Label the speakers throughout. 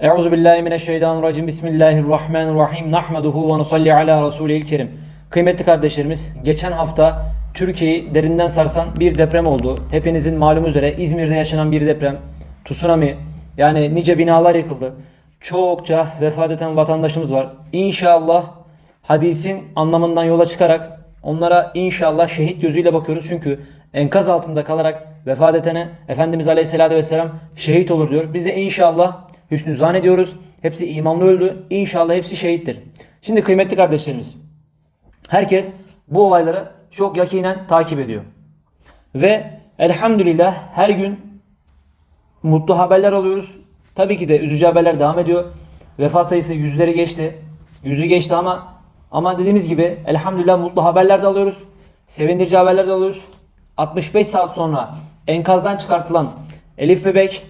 Speaker 1: Euzu billahi mineşşeytanirracim. Bismillahirrahmanirrahim. Nahmeduhu ve nusalli ala rasulil kerim. Kıymetli kardeşlerimiz, geçen hafta Türkiye'yi derinden sarsan bir deprem oldu. Hepinizin malumu üzere İzmir'de yaşanan bir deprem, tsunami, yani nice binalar yıkıldı. Çokça vefat eden vatandaşımız var. İnşallah hadisin anlamından yola çıkarak onlara inşallah şehit gözüyle bakıyoruz. Çünkü enkaz altında kalarak vefat edene Efendimiz Aleyhisselatü Vesselam şehit olur diyor. Biz de inşallah hüsnü zannediyoruz. Hepsi imanlı öldü. İnşallah hepsi şehittir. Şimdi kıymetli kardeşlerimiz. Herkes bu olayları çok yakinen takip ediyor. Ve elhamdülillah her gün mutlu haberler alıyoruz. Tabii ki de üzücü haberler devam ediyor. Vefat sayısı yüzleri geçti. Yüzü geçti ama ama dediğimiz gibi elhamdülillah mutlu haberler de alıyoruz. Sevindirici haberler de alıyoruz. 65 saat sonra enkazdan çıkartılan Elif bebek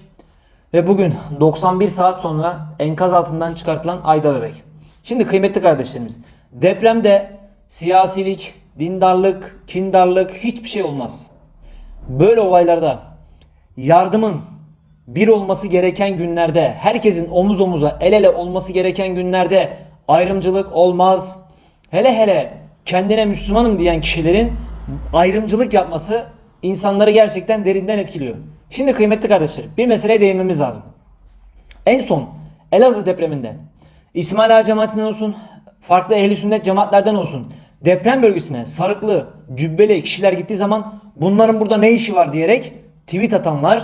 Speaker 1: ve bugün 91 saat sonra enkaz altından çıkartılan Ayda bebek. Şimdi kıymetli kardeşlerimiz, depremde siyasilik, dindarlık, kindarlık hiçbir şey olmaz. Böyle olaylarda yardımın bir olması gereken günlerde, herkesin omuz omuza, el ele olması gereken günlerde ayrımcılık olmaz. Hele hele kendine Müslümanım diyen kişilerin ayrımcılık yapması insanları gerçekten derinden etkiliyor. Şimdi kıymetli kardeşlerim bir meseleye değinmemiz lazım. En son Elazığ depreminde İsmail Ağa cemaatinden olsun, farklı ehli sünnet cemaatlerden olsun deprem bölgesine sarıklı, cübbeli kişiler gittiği zaman bunların burada ne işi var diyerek tweet atanlar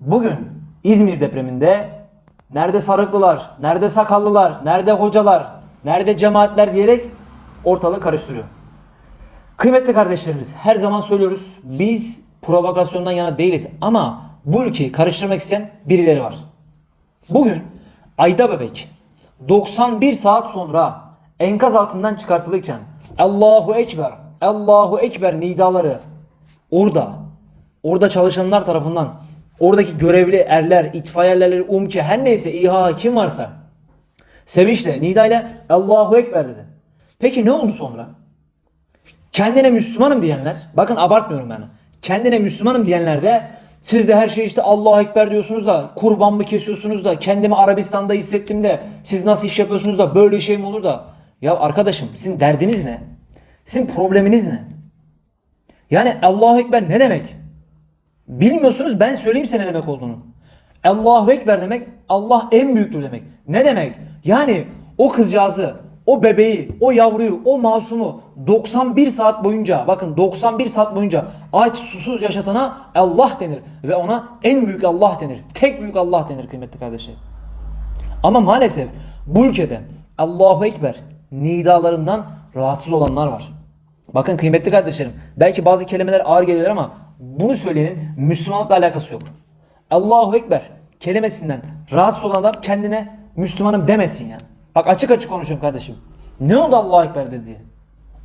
Speaker 1: bugün İzmir depreminde nerede sarıklılar, nerede sakallılar, nerede hocalar, nerede cemaatler diyerek ortalığı karıştırıyor. Kıymetli kardeşlerimiz her zaman söylüyoruz biz provokasyondan yana değiliz ama bu ülkeyi karıştırmak isteyen birileri var. Bugün Ayda Bebek 91 saat sonra enkaz altından çıkartılırken Allahu Ekber, Allahu Ekber nidaları orada, orada çalışanlar tarafından oradaki görevli erler, itfaiyelerleri, umke her neyse İHA kim varsa sevinçle, nidayla Allahu Ekber dedi. Peki ne oldu sonra? kendine Müslümanım diyenler, bakın abartmıyorum ben. Kendine Müslümanım diyenler de siz de her şey işte Allahu Ekber diyorsunuz da kurban mı kesiyorsunuz da kendimi Arabistan'da hissettim de siz nasıl iş yapıyorsunuz da böyle şey mi olur da ya arkadaşım sizin derdiniz ne? Sizin probleminiz ne? Yani Allahu Ekber ne demek? Bilmiyorsunuz ben söyleyeyim size ne demek olduğunu. Allahu Ekber demek Allah en büyüktür demek. Ne demek? Yani o kızcağızı, o bebeği, o yavruyu, o masumu 91 saat boyunca bakın 91 saat boyunca aç susuz yaşatana Allah denir ve ona en büyük Allah denir. Tek büyük Allah denir kıymetli kardeşler. Ama maalesef bu ülkede Allahu Ekber nidalarından rahatsız olanlar var. Bakın kıymetli kardeşlerim belki bazı kelimeler ağır geliyor ama bunu söyleyenin Müslümanlıkla alakası yok. Allahu Ekber kelimesinden rahatsız olan adam kendine Müslümanım demesin yani. Bak açık açık konuşuyorum kardeşim. Ne oldu Allahu Ekber dedi.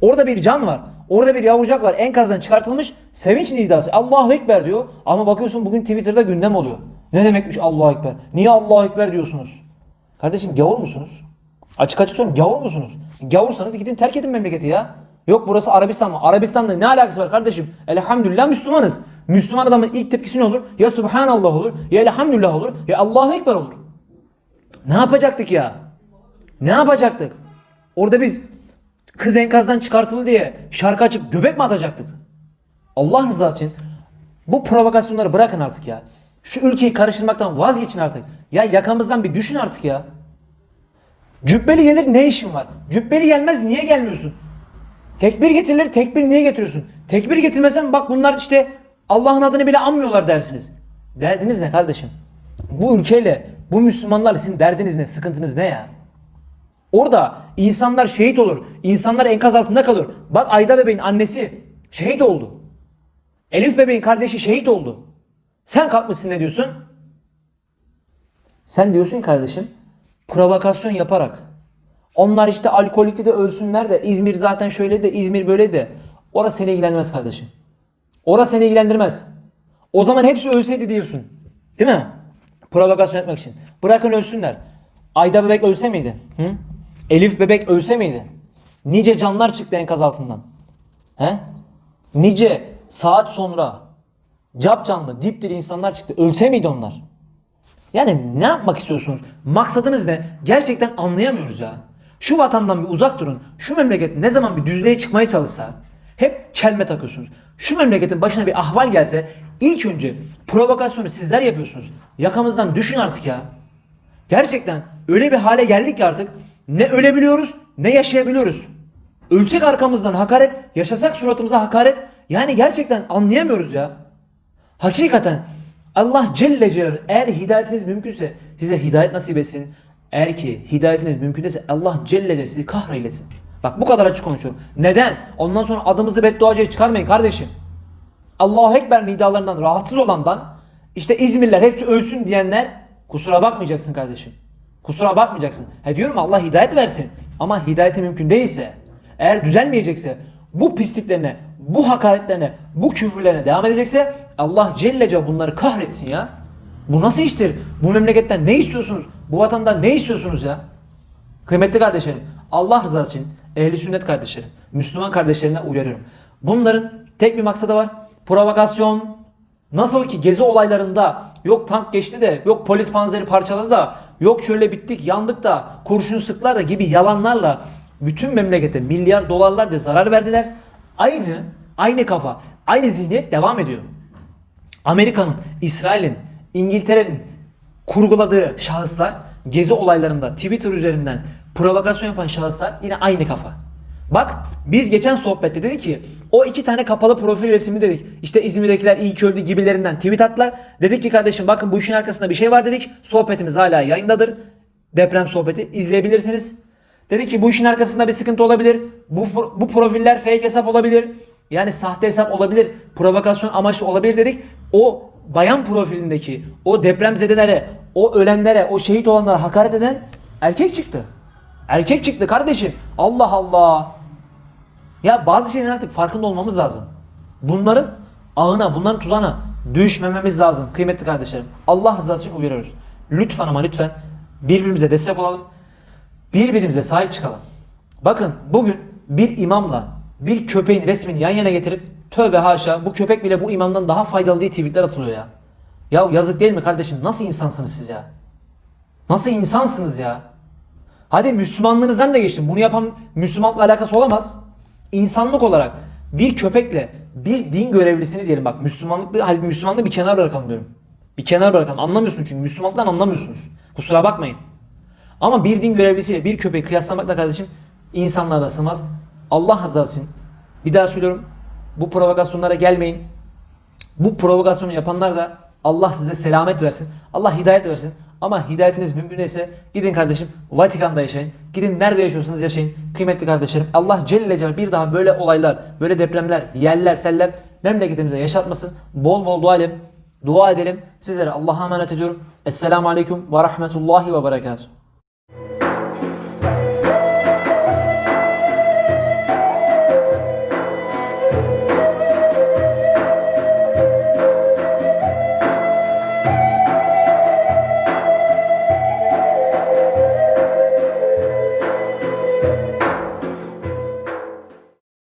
Speaker 1: Orada bir can var. Orada bir yavrucak var. Enkazdan çıkartılmış sevinç nidası. Allahu Ekber diyor. Ama bakıyorsun bugün Twitter'da gündem oluyor. Ne demekmiş Allahu Ekber? Niye Allahu Ekber diyorsunuz? Kardeşim gavur musunuz? Açık açık söylüyorum gavur musunuz? Gavursanız gidin terk edin memleketi ya. Yok burası Arabistan mı? Arabistan'la ne alakası var kardeşim? Elhamdülillah Müslümanız. Müslüman adamın ilk tepkisi ne olur? Ya Subhanallah olur, ya Elhamdülillah olur, ya Allahu Ekber olur. Ne yapacaktık ya? Ne yapacaktık? Orada biz kız enkazdan çıkartıldı diye şarkı açıp göbek mi atacaktık? Allah rızası için bu provokasyonları bırakın artık ya. Şu ülkeyi karıştırmaktan vazgeçin artık. Ya yakamızdan bir düşün artık ya. Cübbeli gelir ne işin var? Cübbeli gelmez niye gelmiyorsun? Tekbir getirilir tekbir niye getiriyorsun? Tekbir getirmesen bak bunlar işte Allah'ın adını bile anmıyorlar dersiniz. Derdiniz ne kardeşim? Bu ülkeyle bu Müslümanlarla sizin derdiniz ne? Sıkıntınız ne ya? Orada insanlar şehit olur. İnsanlar enkaz altında kalıyor. Bak Ayda bebeğin annesi şehit oldu. Elif bebeğin kardeşi şehit oldu. Sen kalkmışsın ne diyorsun? Sen diyorsun kardeşim provokasyon yaparak. Onlar işte alkolikte de ölsünler de İzmir zaten şöyle de İzmir böyle de. Orası seni ilgilendirmez kardeşim. Orası seni ilgilendirmez. O zaman hepsi ölseydi diyorsun. Değil mi? Provokasyon etmek için. Bırakın ölsünler. Ayda bebek ölse miydi? Hı? Elif bebek ölse miydi? Nice canlar çıktı enkaz altından. He? Nice saat sonra cap canlı, dipdiri insanlar çıktı. Ölse miydi onlar? Yani ne yapmak istiyorsunuz? Maksadınız ne? Gerçekten anlayamıyoruz ya. Şu vatandan bir uzak durun. Şu memleket ne zaman bir düzlüğe çıkmaya çalışsa hep çelme takıyorsunuz. Şu memleketin başına bir ahval gelse ilk önce provokasyonu sizler yapıyorsunuz. Yakamızdan düşün artık ya. Gerçekten öyle bir hale geldik ki artık ne ölebiliyoruz ne yaşayabiliyoruz. Ölsek arkamızdan hakaret, yaşasak suratımıza hakaret. Yani gerçekten anlayamıyoruz ya. Hakikaten Allah Celle Celaluhu eğer hidayetiniz mümkünse size hidayet nasip etsin. Eğer ki hidayetiniz mümkün değilse Allah Celle Celaluhu sizi kahreylesin. Bak bu kadar açık konuşuyorum. Neden? Ondan sonra adımızı bedduacıya çıkarmayın kardeşim. Allahu Ekber nidalarından rahatsız olandan işte İzmirliler hepsi ölsün diyenler kusura bakmayacaksın kardeşim. Kusura bakmayacaksın. He diyorum Allah hidayet versin. Ama hidayeti mümkün değilse eğer düzelmeyecekse bu pisliklerine, bu hakaretlerine, bu küfürlerine devam edecekse Allah Celle Celaluhu bunları kahretsin ya. Bu nasıl iştir? Bu memleketten ne istiyorsunuz? Bu vatandan ne istiyorsunuz ya? Kıymetli kardeşlerim, Allah rızası için ehli sünnet kardeşlerim, Müslüman kardeşlerine uyarıyorum. Bunların tek bir maksadı var. Provokasyon. Nasıl ki gezi olaylarında yok tank geçti de yok polis panzeri parçaladı da yok şöyle bittik yandık da kurşun sıklar da gibi yalanlarla bütün memlekete milyar dolarlarca zarar verdiler. Aynı aynı kafa, aynı zihniyet devam ediyor. Amerika'nın, İsrail'in, İngiltere'nin kurguladığı şahıslar gezi olaylarında Twitter üzerinden provokasyon yapan şahıslar yine aynı kafa. Bak biz geçen sohbette dedik ki o iki tane kapalı profil resmi dedik. İşte İzmir'dekiler iyi ki öldü gibilerinden tweet attılar. Dedik ki kardeşim bakın bu işin arkasında bir şey var dedik. Sohbetimiz hala yayındadır. Deprem sohbeti izleyebilirsiniz. Dedik ki bu işin arkasında bir sıkıntı olabilir. Bu, bu profiller fake hesap olabilir. Yani sahte hesap olabilir. Provokasyon amaçlı olabilir dedik. O bayan profilindeki o depremzedelere, o ölenlere, o şehit olanlara hakaret eden erkek çıktı. Erkek çıktı kardeşim. Allah Allah. Ya bazı şeylerin artık farkında olmamız lazım. Bunların ağına, bunların tuzağına düşmememiz lazım kıymetli kardeşlerim. Allah rızası için uyarıyoruz. Lütfen ama lütfen birbirimize destek olalım. Birbirimize sahip çıkalım. Bakın bugün bir imamla bir köpeğin resmini yan yana getirip tövbe haşa bu köpek bile bu imamdan daha faydalı diye tweetler atılıyor ya. Ya yazık değil mi kardeşim? Nasıl insansınız siz ya? Nasıl insansınız ya? Hadi Müslümanlığınızdan da geçtim. Bunu yapan Müslümanlıkla alakası olamaz. İnsanlık olarak bir köpekle bir din görevlisini diyelim bak Müslümanlıkla hadi Müslümanlığı bir kenar bırakalım diyorum. Bir kenar bırakalım. Anlamıyorsun çünkü Müslümanlıktan anlamıyorsunuz. Kusura bakmayın. Ama bir din görevlisiyle bir köpeği kıyaslamakla kardeşim insanlığa da sığmaz. Allah rızası için bir daha söylüyorum. Bu provokasyonlara gelmeyin. Bu provokasyonu yapanlar da Allah size selamet versin. Allah hidayet versin. Ama hidayetiniz mümkün değilse gidin kardeşim Vatikan'da yaşayın. Gidin nerede yaşıyorsanız yaşayın. Kıymetli kardeşlerim Allah Celle Celaluhu bir daha böyle olaylar, böyle depremler, yeller, seller memleketimize yaşatmasın. Bol bol dua edelim. Dua edelim. Sizlere Allah'a emanet ediyorum. Esselamu Aleyküm ve Rahmetullahi ve Berekatuhu.